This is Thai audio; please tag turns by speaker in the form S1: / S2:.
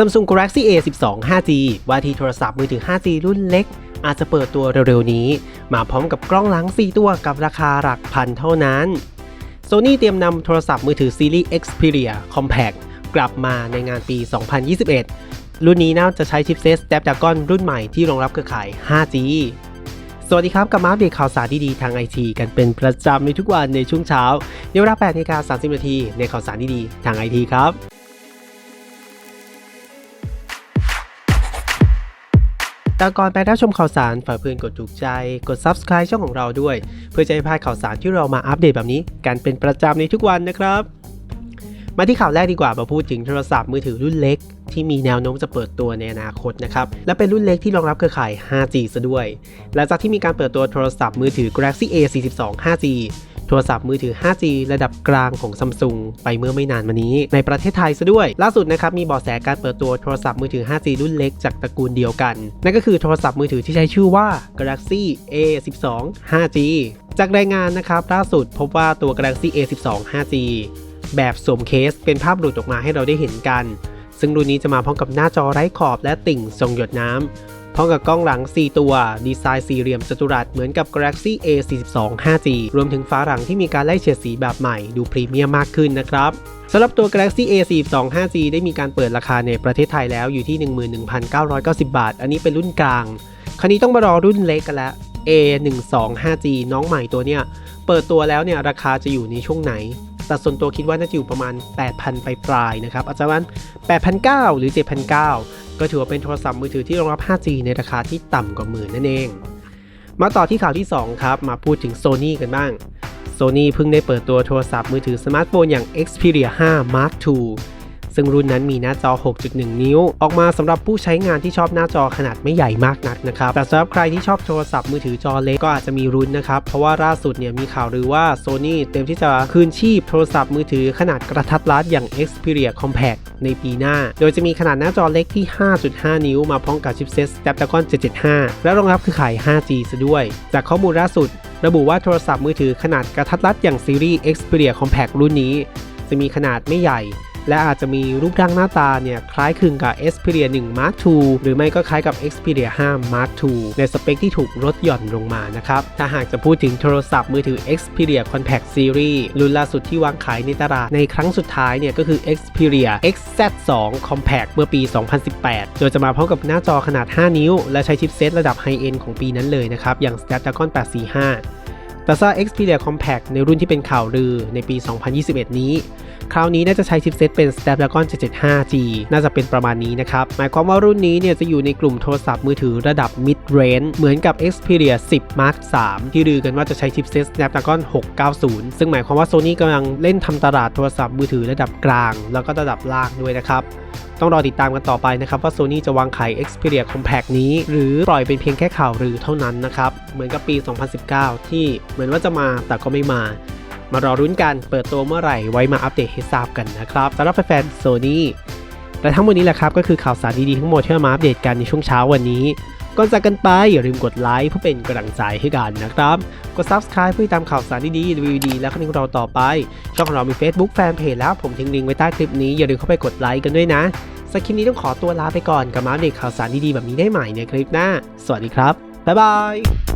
S1: Samsung Galaxy A12 5G ว่าที่โทรศัพท์มือถือ 5G รุ่นเล็ก อาจจะเปิดตัวเร็วๆนี้ มาพร้อมกับกล้องหลัง 4 ตัวกับราคาหลักพันเท่านั้น Sony เตรียมนำโทรศัพท์มือถือซีรีส์ Xperia Compact กลับมาในงานปี 2021 รุ่นนี้น่าจะใช้ชิปเซต Snapdragon รุ่นใหม่ที่รองรับเครือข่าย 5G สวัสดีครับ กับมาอัปเดตข่าวสารดีๆทางไอทีกันเป็นประจำในทุกวันในช่วงเช้าในเวลา8นาฬิกา30 นาทีในข่าวสารดีๆทางไอทีครับ แต่ก่อนไปรับชมข่าวสารฝากเพื่อนกดถูกใจ กด Subscribe ช่องของเราด้วย เพื่อจะไม่พลาดข่าวสารที่เรามาอัปเดตแบบนี้ กันเป็นประจำในทุกวันนะครับ มาที่ข่าวแรกดีกว่ามาพูดถึงโทรศัพท์มือถือรุ่นเล็ก ที่มีแนวโน้มจะเปิดตัวในอนาคตนะครับ และเป็นรุ่นเล็กที่รองรับเครือข่าย 5G ซะด้วย หลังจากที่มีการเปิดตัวโทรศัพท์มือถือ Galaxy A42 5G โทรศัพท์มือถือ 5G ระดับกลางของซัมซุงไปเมื่อไม่นานมานี้ ในประเทศไทยซะด้วย ล่าสุดนะครับมีเบาะแสการเปิดตัวโทรศัพท์มือถือ 5G รุ่นเล็กจากตระกูลเดียวกัน นั่นก็คือโทรศัพท์มือถือที่ใช้ชื่อว่า Galaxy A12 5G จากรายงานนะครับล่าสุดพบว่าตัว Galaxy A12 5G แบบสวมเคสเป็นภาพหลุดออกมาให้เราได้เห็นกัน ซึ่งรุ่นนี้จะมาพร้อมกับหน้าจอไร้ขอบและติ่งทรงหยดน้ำ พร้อมกับกล้องหลัง 4 ตัว ดีไซน์สี่เหลี่ยมจัตุรัสเหมือนกับ Galaxy A42 5G รวมถึงฝาหลังที่มีการไล่เฉดสีแบบใหม่ดูพรีเมียมมากขึ้นนะครับสำหรับตัว Galaxy A42 5G ได้มีการเปิดราคาในประเทศไทยแล้วอยู่ที่ 11,990 บาท อันนี้เป็นรุ่นกลาง คราวนี้ต้องมารอรุ่นเล็กกันแล้ว A12 5G น้องใหม่ตัวเนี้ยเปิดตัวแล้วเนี่ยราคาจะอยู่ในช่วงไหน แต่ส่วนตัวคิดว่าน่าจะอยู่ประมาณ 8,000 ไปปลายๆนะครับอาจจะประมา8,900 หรือ 7,900 ก็ถือว่าเป็นโทรศัพท์มือถือที่รองรับ 5G ในราคาที่ต่ำกว่าหมื่นนั่นเอง มาต่อที่ข่าวที่ 2 ครับ มาพูดถึง Sony กันบ้าง Sony เพิ่งได้เปิดตัวโทรศัพท์มือถือสมาร์ทโฟนอย่าง Xperia 5 Mark II ซึ่งรุ่นนั้นมีหน้าจอ 6.1 นิ้ว ออกมาสำหรับผู้ใช้งานที่ชอบหน้าจอขนาดไม่ใหญ่มากนักนะครับแต่สำหรับใครที่ชอบโทรศัพท์มือถือจอเล็กก็อาจจะมีรุ้นนะครับเพราะว่าล่าสุดเนี่ยมีข่าวลือว่า Sony เต็มที่จะคืนชีพโทรศัพท์มือถือขนาดกระทัดรัดอย่าง Xperia Compact ในปีหน้า โดยจะมีขนาดหน้าจอเล็กที่ 5.5 นิ้วมาพร้อมกับชิปเซ็ต Snapdragon 775 และรองรับคือขาย 5G ซะด้วย จากข้อมูลล่าสุด ระบุว่าโทรศัพท์มือถือขนาดกระทัดรัดอย่างซีรีส์ Xperia Compact รุ่นนี้ จะมีขนาดไม่ใหญ่ และอาจจะมีรูปร่างหน้าตาเนี่ยคล้ายคลึงกับ Xperia 1 Mark II หรือไม่ก็คล้ายกับ Xperia 5 Mark II ในสเปคที่ถูกลดหย่อนลงมานะครับ ถ้าหากจะพูดถึงโทรศัพท์มือถือ Xperia Compact Series รุ่นล่าสุดที่วางขายในตลาดในครั้งสุดท้ายเนี่ยก็คือ Xperia XZ2 Compact เมื่อปี 2018 โดยจะมาพร้อมกับหน้าจอขนาด 5 นิ้ว และใช้ชิปเซตระดับไฮเอนของปีนั้นเลยนะครับ อย่าง Snapdragon 845แต่ซา Xperia Compact ในรุ่นที่เป็นข่าวลือในปี 2021 นี้ คราวนี้น่าจะใช้ชิปเซตเป็น Snapdragon 775G น่าจะเป็นประมาณนี้นะครับ หมายความว่ารุ่นนี้เนี่ยจะอยู่ในกลุ่มโทรศัพท์มือถือระดับ mid range เหมือนกับ Xperia 10 Mark III ที่ลือกันว่าจะใช้ชิปเซต Snapdragon 690 ซึ่งหมายความว่า Sony กำลังเล่นทำตลาดโทรศัพท์มือถือระดับกลาง แล้วก็ระดับล่างด้วยนะครับต้องรอติดตามกันต่อไปนะครับว่า Sony จะวางขาย Xperia Compact นี้ หรือปล่อยเป็นเพียงแค่ข่าวลือเท่านั้นนะครับ เหมือนกับปี 2019 ที่เหมือนว่าจะมาแต่ก็ไม่มา มารอรุ้นกันเปิดตัวเมื่อไหร่ไว้มาอัปเดตให้ทราบกันนะครับสำหรับแฟนๆ Sony และทั้งหมดนี้แหละครับก็คือข่าวสารดีๆทั้งหมดที่มาอัปเดตกันในช่วงเช้าวันนี้ก่อนจากกันไปอย่าลืมกดไลค์เพื่อเป็นกำลังใจให้กันนะครับ กด Subscribe เพื่อติดตามข่าวสารดีๆรีวิวดีและคอนเทนต์ของเราต่อไป ช่องของเรามี Facebook Fanpage แล้วผมทิ้งลิงก์ไว้ใต้คลิปนี้ อย่าลืมเข้าไปกดไลค์กันด้วยนะสำหรับคลิปนี้ต้องขอตัวลาไปก่อนกับมาอัปเดตข่าวสารดีๆแบบนี้ได้ใหม่ในคลิปหน้า สวัสดีครับ บ๊ายบาย